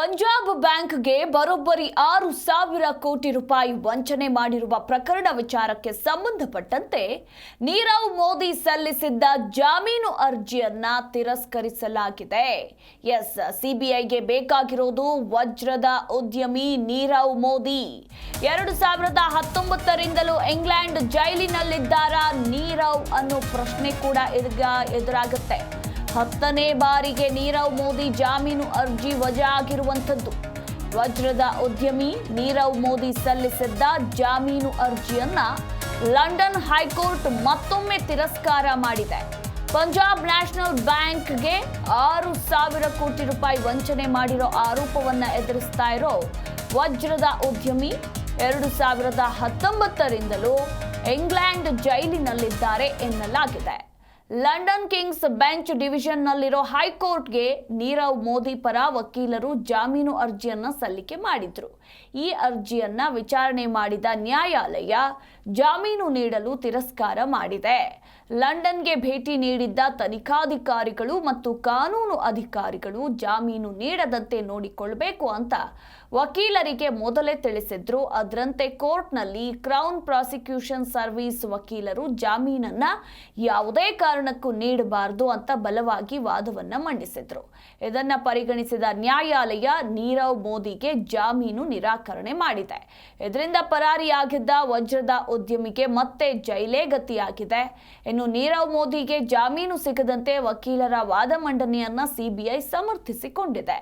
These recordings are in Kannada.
ಪಂಜಾಬ್ ಬ್ಯಾಂಕ್ಗೆ ಬರೋಬ್ಬರಿ ಆರು ಸಾವಿರ ಕೋಟಿ ರೂಪಾಯಿ ವಂಚನೆ ಮಾಡಿರುವ ಪ್ರಕರಣ ವಿಚಾರಕ್ಕೆ ಸಂಬಂಧಪಟ್ಟಂತೆ ನೀರವ್ ಮೋದಿ ಸಲ್ಲಿಸಿದ್ದ ಜಾಮೀನು ಅರ್ಜಿಯನ್ನ ತಿರಸ್ಕರಿಸಲಾಗಿದೆ. ಎಸ್, ಸಿಬಿಐಗೆ ಬೇಕಾಗಿರೋದು ವಜ್ರದ ಉದ್ಯಮಿ ನೀರವ್ ಮೋದಿ. ಎರಡು ಸಾವಿರದ ಹತ್ತೊಂಬತ್ತರಿಂದಲೂ ಇಂಗ್ಲೆಂಡ್ ಜೈಲಿನಲ್ಲಿದ್ದಾರಾ ನೀರವ್ ಅನ್ನೋ ಪ್ರಶ್ನೆ ಕೂಡ ಎದುರಾಗುತ್ತೆ. ಹತ್ತನೇ ಬಾರಿಗೆ ನೀರವ್ ಮೋದಿ ಜಾಮೀನು ಅರ್ಜಿ ವಜಾ ಆಗಿರುವಂಥದ್ದು ವಜ್ರದ ಉದ್ಯಮಿ ನೀರವ್ ಮೋದಿ ಸಲ್ಲಿಸಿದ್ದ ಜಾಮೀನು ಅರ್ಜಿಯನ್ನ ಲಂಡನ್ ಹೈಕೋರ್ಟ್ ಮತ್ತೊಮ್ಮೆ ತಿರಸ್ಕಾರ ಮಾಡಿದೆ. ಪಂಜಾಬ್ ನ್ಯಾಷನಲ್ ಬ್ಯಾಂಕ್ಗೆ ಆರು ಸಾವಿರ ಕೋಟಿ ರೂಪಾಯಿ ವಂಚನೆ ಮಾಡಿರೋ ಆರೋಪವನ್ನು ಎದುರಿಸ್ತಾ ಇರೋ ವಜ್ರದ ಉದ್ಯಮಿ ಎರಡು ಸಾವಿರದ ಹತ್ತೊಂಬತ್ತರಿಂದಲೂ ಇಂಗ್ಲೆಂಡ್ ಜೈಲಿನಲ್ಲಿದ್ದಾರೆ ಎನ್ನಲಾಗಿದೆ. ಲಂಡನ್ ಕಿಂಗ್ಸ್ ಬೆಂಚ್ ಡಿವಿಷನ್ನಲ್ಲಿರೋ ಹೈಕೋರ್ಟ್ಗೆ ನೀರವ್ ಮೋದಿ ಪರ ವಕೀಲರು ಜಾಮೀನು ಅರ್ಜಿಯನ್ನ ಸಲ್ಲಿಕೆ ಮಾಡಿದ್ರು. ಈ ಅರ್ಜಿಯನ್ನ ವಿಚಾರಣೆ ಮಾಡಿದ ನ್ಯಾಯಾಲಯ ಜಾಮೀನು ನೀಡಲು ತಿರಸ್ಕಾರ ಮಾಡಿದೆ. ಲಂಡನ್ಗೆ ಭೇಟಿ ನೀಡಿದ್ದ ತನಿಖಾಧಿಕಾರಿಗಳು ಮತ್ತು ಕಾನೂನು ಅಧಿಕಾರಿಗಳು ಜಾಮೀನು ನೀಡದಂತೆ ನೋಡಿಕೊಳ್ಬೇಕು ಅಂತ ವಕೀಲರಿಗೆ ಮೊದಲೇ ತಿಳಿಸಿದ್ರು. ಅದರಂತೆ ಕೋರ್ಟ್ನಲ್ಲಿ ಕ್ರೌನ್ ಪ್ರಾಸಿಕ್ಯೂಷನ್ ಸರ್ವಿಸ್ ವಕೀಲರು ಜಾಮೀನನ್ನ ಯಾವುದೇ ಕಾರಣಕ್ಕೂ ನೀಡಬಾರದು ಅಂತ ಬಲವಾಗಿ ವಾದವನ್ನ ಮಂಡಿಸಿದ್ರು. ಇದನ್ನ ಪರಿಗಣಿಸಿದ ನ್ಯಾಯಾಲಯ ನೀರವ್ ಮೋದಿಗೆ ಜಾಮೀನು ನಿರಾಕರಣೆ ಮಾಡಿದೆ. ಇದರಿಂದ ಪರಾರಿಯಾಗಿದ್ದ ವಜ್ರದ ಉದ್ಯಮಿಗೆ ಮತ್ತೆ ಜೈಲೇ ಗತಿಯಾಗಿದೆ. ಇನ್ನು ನೀರವ್ ಮೋದಿಗೆ ಜಾಮೀನು ಸಿಗದಂತೆ ವಕೀಲರ ವಾದ ಮಂಡನೆಯನ್ನ ಸಿಬಿಐ ಸಮರ್ಥಿಸಿಕೊಂಡಿದೆ.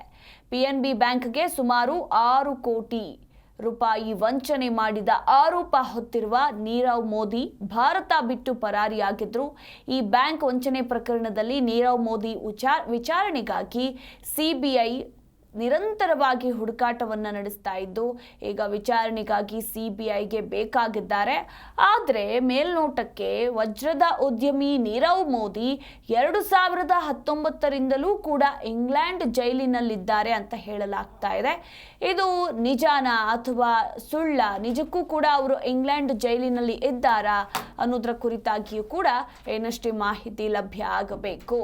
ಪಿಎನ್ಬಿ ಬ್ಯಾಂಕ್ಗೆ ಸುಮಾರು ಆರು ಕೋಟಿ ರೂಪಾಯಿ ವಂಚನೆ ಮಾಡಿದ ಆರೋಪ ಹೊತ್ತಿರುವ ನೀರವ್ ಮೋದಿ ಭಾರತ ಬಿಟ್ಟು ಪರಾರಿಯಾಗಿದ್ರು. ಈ ಬ್ಯಾಂಕ್ ವಂಚನೆ ಪ್ರಕರಣದಲ್ಲಿ ನೀರವ್ ಮೋದಿ ವಿಚಾರ ವಿಚಾರಣೆಗಾಗಿ ಸಿಬಿಐ ನಿರಂತರವಾಗಿ ಹುಡುಕಾಟವನ್ನು ನಡೆಸ್ತಾ ಇದ್ದು, ಈಗ ವಿಚಾರಣೆಗಾಗಿ ಸಿಬಿಐಗೆ ಬೇಕಾಗಿದ್ದಾರೆ. ಆದರೆ ಮೇಲ್ನೋಟಕ್ಕೆ ವಜ್ರದ ಉದ್ಯಮಿ ನೀರವ್ ಮೋದಿ ಎರಡು ಸಾವಿರದ ಹತ್ತೊಂಬತ್ತರಿಂದಲೂ ಕೂಡ ಇಂಗ್ಲೆಂಡ್ ಜೈಲಿನಲ್ಲಿದ್ದಾರೆ ಅಂತ ಹೇಳಲಾಗ್ತಾ ಇದೆ. ಇದು ನಿಜಾನ ಅಥವಾ ಸುಳ್ಳ? ನಿಜಕ್ಕೂ ಕೂಡ ಅವರು ಇಂಗ್ಲೆಂಡ್ ಜೈಲಿನಲ್ಲಿ ಇದ್ದಾರಾ ಅನ್ನೋದರ ಕುರಿತಾಗಿಯೂ ಕೂಡ ಏನಷ್ಟೇ ಮಾಹಿತಿ ಲಭ್ಯ ಆಗಬೇಕು.